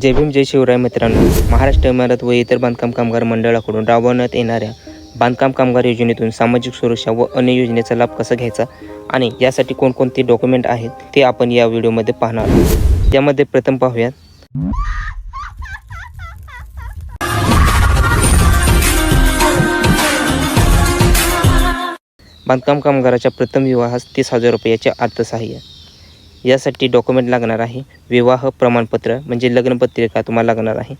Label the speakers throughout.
Speaker 1: जय भीम जय शिवराय मित्रांनो. महाराष्ट्र इमारत व इतर बांधकाम कामगार मंडळाकडून राबवण्यात येणाऱ्या बांधकाम कामगार योजनेतून सामाजिक सुरक्षा व अन्य योजनेचा लाभ कसा घ्यायचा आणि यासाठी कोणकोणते डॉक्युमेंट आहेत ते आपण या व्हिडिओमध्ये पाहणार आहोत. त्यामध्ये प्रथम पाहूयात. बांधकाम कामगाराच्या प्रथम विवाहास तीस हजार रुपयाचे अर्थसहाय्य यासाठी डॉक्युमेंट लागणार आहे. विवाह प्रमाणपत्र म्हणजे लग्नपत्रिका तुम्हाला लागणार आहे.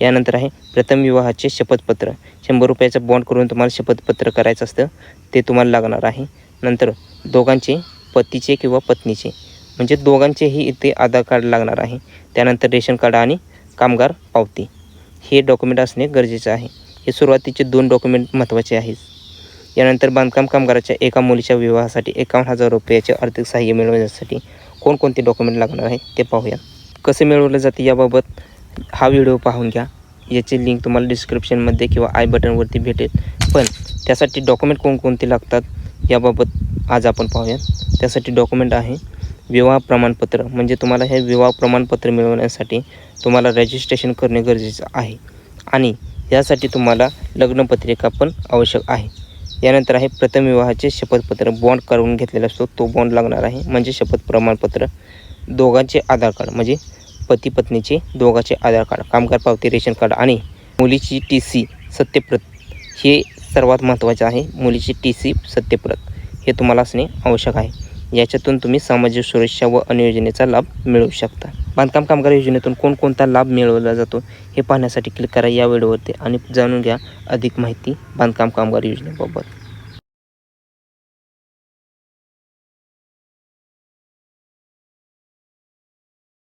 Speaker 1: यानंतर आहे प्रथम विवाहाचे शपथपत्र. शंभर रुपयाचं बॉन्ड करून तुम्हाला शपथपत्र करायचं असतं ते तुम्हाला लागणार आहे. नंतर दोघांचे पतीचे किंवा पत्नीचे. म्हणजे दोघांचेही इथे आधार कार्ड लागणार आहे. त्यानंतर रेशन कार्ड आणि कामगार पावती. हे डॉक्युमेंट असणे गरजेचं आहे. हे सुरुवातीचे दोन डॉक्युमेंट महत्त्वाचे आहेत. यानंतर बांधकाम कामगाराच्या एका मुलीच्या विवाहासाठी एकावन्न हजार रुपयाचे आर्थिक सहाय्य मिळवण्यासाठी कोणकोणते डॉक्युमेंट लागणार आहे ते पाहूया. कसे मिळवलं जाते याबाबत हा व्हिडिओ पाहून घ्या. याची लिंक तुम्हाला डिस्क्रिप्शनमध्ये किंवा आय बटनवरती भेटेल. पण त्यासाठी डॉक्युमेंट कोणकोणते लागतात याबाबत आज आपण पाहूया. त्यासाठी डॉक्युमेंट आहे विवाह प्रमाणपत्र. म्हणजे तुम्हाला हे विवाह प्रमाणपत्र मिळवण्यासाठी तुम्हाला रजिस्ट्रेशन करणे गरजेचं आहे. आणि यासाठी तुम्हाला लग्नपत्रिका पण आवश्यक आहे. यानंतर आहे प्रथम विवाहाचे शपथपत्र. बॉन्ड करून घेतलेला असतो तो बॉन्ड लागणार आहे. म्हणजे शपथ प्रमाणपत्र. दोघांचे आधार कार्ड म्हणजे पती पत्नीचे दोघांचे आधार कार्ड कामगार पावती रेशन कार्ड आणि मुलीची टी सी सत्यप्रत. हे सर्वात महत्त्वाचे आहे मुलीची टी सी सत्यप्रत. हे तुम्हाला असणे आवश्यक आहे. याच्यातून तुम्ही सामाजिक सुरक्षा व अन्य योजनेचा लाभ मिळवू शकता. बांधकाम कामगार योजनेतून कोणकोणता लाभ मिळवला जातो हे पाहण्यासाठी क्लिक करा या व्हिडिओवरती आणि जाणून घ्या अधिक माहिती बांधकाम कामगार योजनेबाबत.